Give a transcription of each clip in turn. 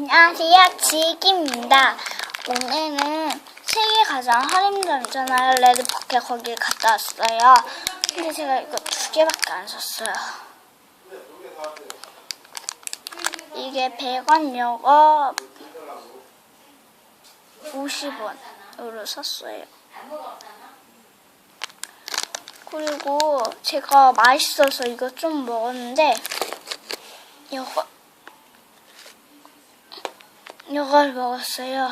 안녕하세요, 지기입니다. 오늘은 세계 가장 할인점이잖아요. 레드포켓 거길 갔다 왔어요. 근데 제가 이거 두 개밖에 안 샀어요. 이게 100원이고 50원으로 샀어요. 그리고 제가 맛있어서 이거 좀 먹었는데 이거 이걸 먹었어요.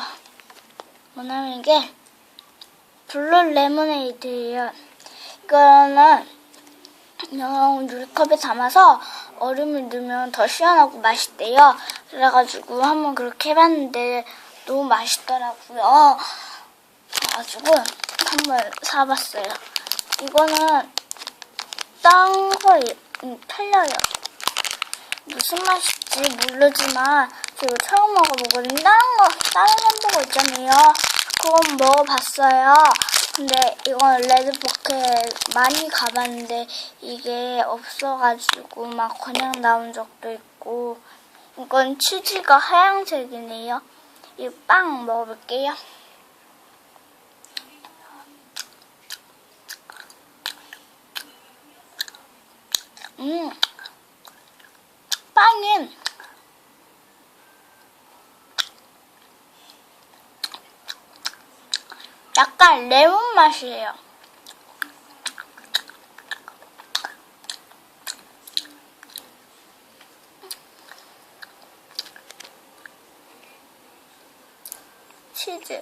뭐냐면 이게 블루 레모네이드예요. 이거는 유리컵에 담아서 얼음을 넣으면 더 시원하고 맛있대요. 그래가지고 한번 그렇게 해봤는데 너무 맛있더라고요. 그래가지고 한번 사봤어요. 이거는 딴거 음, 틀려요. 무슨 맛일지 모르지만 제가 처음 먹어보거든요. 다른 거, 다른 햄버거 있잖아요. 그건 먹어봤어요. 근데 이건 레드포켓 많이 가봤는데 이게 없어가지고 막 그냥 나온 적도 있고 이건 치즈가 하얀색이네요. 이 빵 먹어볼게요. 음, 빵은 약간 레몬 맛이에요. 치즈.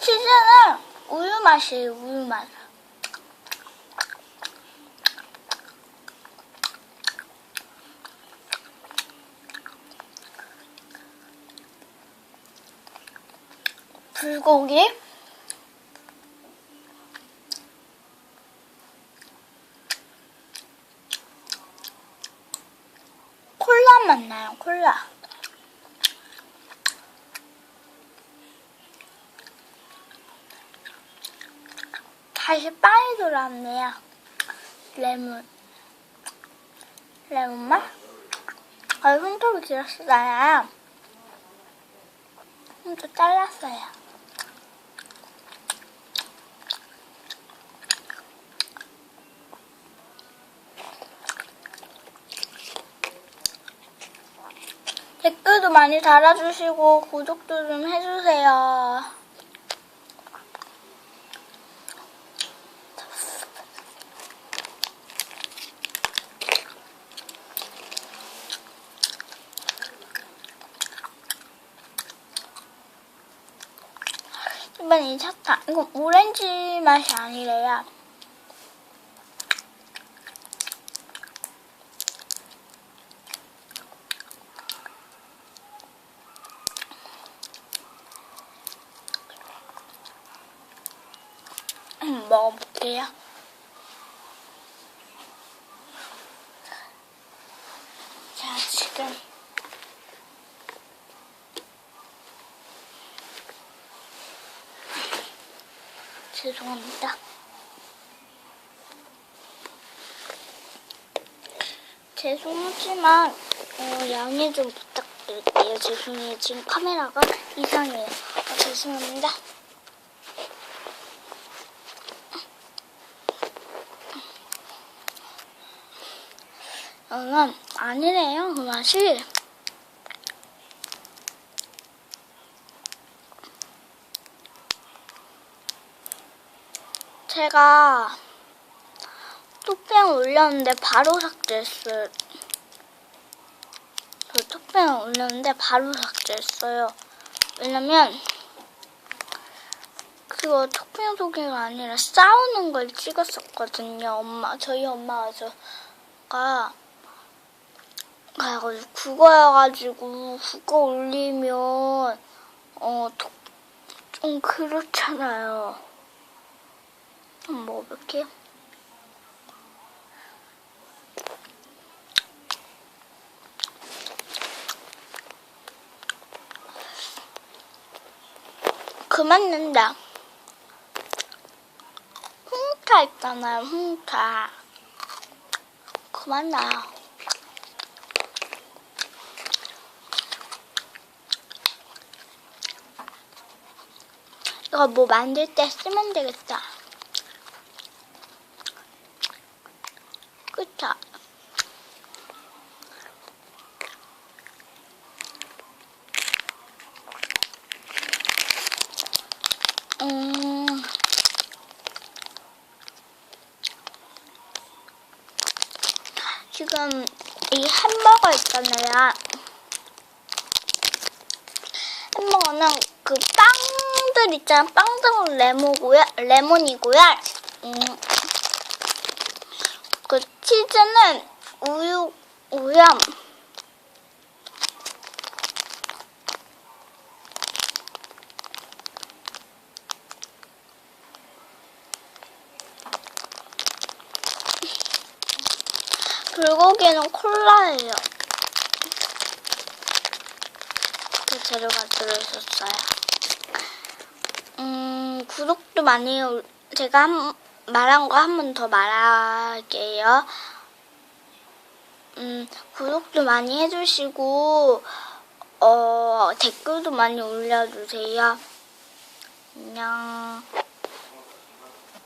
치즈는 우유 맛이에요, 우유 맛. 불고기. 콜라 맛 나요, 콜라. 다시 빵이 들어왔네요. 레몬. 레몬 맛? 아, 손톱이 길었어요. 손톱 잘랐어요. 댓글도 많이 달아주시고 구독도 좀 해주세요. 이번 이 사탕 이거 오렌지 맛이 아니래요. 음, 먹어볼게요. 자, 지금 죄송합니다. 죄송하지만 어, 양해 좀 부탁드릴게요. 죄송해요. 지금 카메라가 이상해요. 어, 죄송합니다. 음, 아니래요. 그 맛이. 제가 톡뱅 올렸는데 바로 삭제했어요. 저 톡뱅 올렸는데 바로 삭제했어요. 왜냐면 그거 톡뱅 소개가 아니라 싸우는 걸 찍었었거든요. 엄마 저희 엄마가 저가 가지고 그거여가지고 그거 올리면 어 좀 그렇잖아요. 한번 먹어볼게요. 그만 는다. 홍차 홍차 있잖아요, 홍차. 그만 나요. 이거 뭐 만들 때 쓰면 되겠다. 그쵸? 음. 지금 이 햄버거 있잖아요. 햄버거는 그 빵 들 있잖아. 빵들은 레몬고요. 레몬이고요. 음. 그 치즈는 우유, 우유. 불고기는 콜라예요. 그 재료가 들어있었어요. 음, 구독도 많이, 올- 제가 한, 말한 거 한 번 더 말할게요. 음, 구독도 많이 해주시고, 어, 댓글도 많이 올려주세요. 안녕.